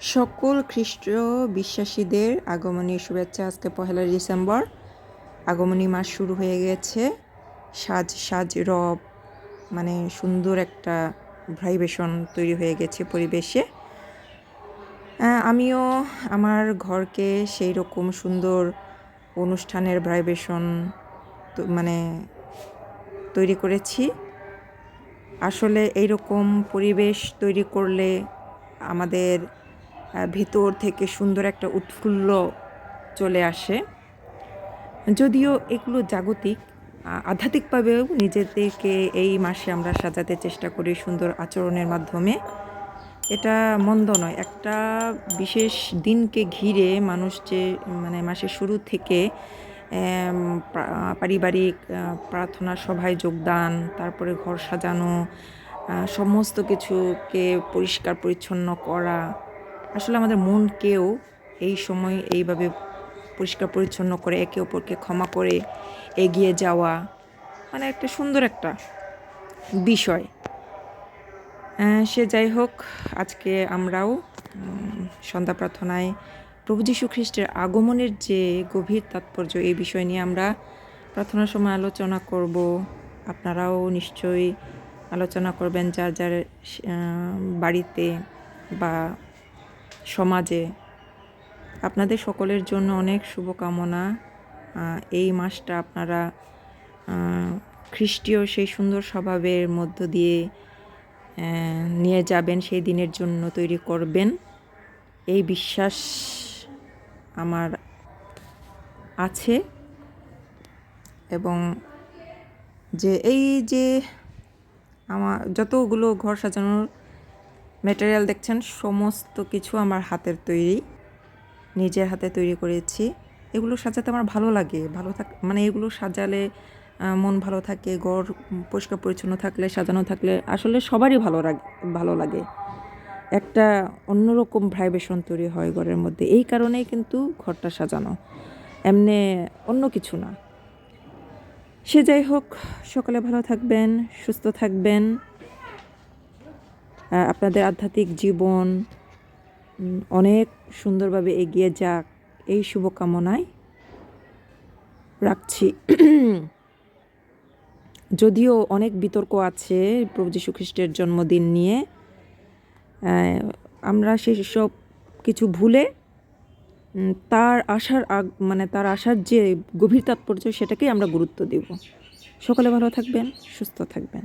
সকল খ্রিস্ট বিশ্বাসীদের আগমনী শুভেচ্ছা আজকে পহেলা ডিসেম্বর। আগমনী মাস শুরু হয়ে গেছে। সাজ সাজ রব মানে সুন্দর একটা ভাইবেশন তৈরি হয়ে গেছে পরিবেশে। আমিও আমার ঘরকে সেই রকম সুন্দর অনুষ্ঠানের ভাইবেশন মানে তৈরি করেছি। আসলে এইরকম পরিবেশ তৈরি করলে আমাদের ভেতর থেকে সুন্দর একটা উৎফুল্ল চলে আসে। যদিও এগুলো জাগতিক আধ্যাত্মিকভাবেও নিজেদেরকে এই মাসে আমরা সাজাতে চেষ্টা করি সুন্দর আচরণের মাধ্যমে। এটা মন্দ নয়, একটা বিশেষ দিনকে ঘিরে মানুষ যে মানে মাসের শুরু থেকে পারিবারিক প্রার্থনা সভায় যোগদান, তারপরে ঘর সাজানো সমস্ত কিছুকে পরিষ্কার পরিচ্ছন্ন করা আসলে আমাদের মনকেও এই সময় এইভাবে পরিষ্কার পরিচ্ছন্ন করে একে অপরকে ক্ষমা করে এগিয়ে যাওয়া মানে একটা সুন্দর একটা বিষয়। সে যাই হোক, আজকে আমরাও সন্ধ্যা প্রার্থনায় প্রভু যীশু খ্রিস্টের আগমনের যে গভীর তাৎপর্য, এই বিষয় নিয়ে আমরা প্রার্থনার সময় আলোচনা করব। আপনারাও নিশ্চয়ই আলোচনা করবেন যার যার বাড়িতে বা সমাজে। আপনাদের সকলের জন্য অনেক শুভকামনা। এই মাসটা আপনারা খ্রিস্টীয় সেই সুন্দর স্বভাবের মধ্য দিয়ে নিয়ে যাবেন, সেই দিনের জন্য তৈরি করবেন। এই বিশ্বাস আমার আছে এবং যে এই যে আমার যতগুলো ঘর সাজানোর ম্যাটেরিয়াল দেখছেন, সমস্ত কিছু আমার হাতের তৈরি। নিজের হাতে তৈরি করেছি। এগুলো সাজাতে আমার ভালো লাগে। ভালো থাক মানে এগুলো সাজালে মন ভালো থাকে, ঘর পরিষ্কার পরিচ্ছন্ন থাকলে, সাজানো থাকলে আসলে সবারই ভালো লাগে ভালো লাগে। একটা অন্যরকম ভাইবেশন তৈরি হয় ঘরের মধ্যে। এই কারণেই কিন্তু ঘরটা সাজানো। এমনি অন্য কিছু না। সে যাই হোক, সকালে ভালো থাকবেন, সুস্থ থাকবেন। আপনাদের আধ্যাত্মিক জীবন অনেক সুন্দরভাবে এগিয়ে যাক। এই শুভকামনায় রাখছি। যদিও অনেক বিতর্ক আছে প্রভু যীশু খ্রিস্টের জন্মদিন নিয়ে আমরা সেসব কিছু ভুলে তার আসার আগ মানে তার আসার যে গভীর তাৎপর্য সেটাকেই আমরা গুরুত্ব দেব। সকালে ভালো থাকবেন, সুস্থ থাকবেন।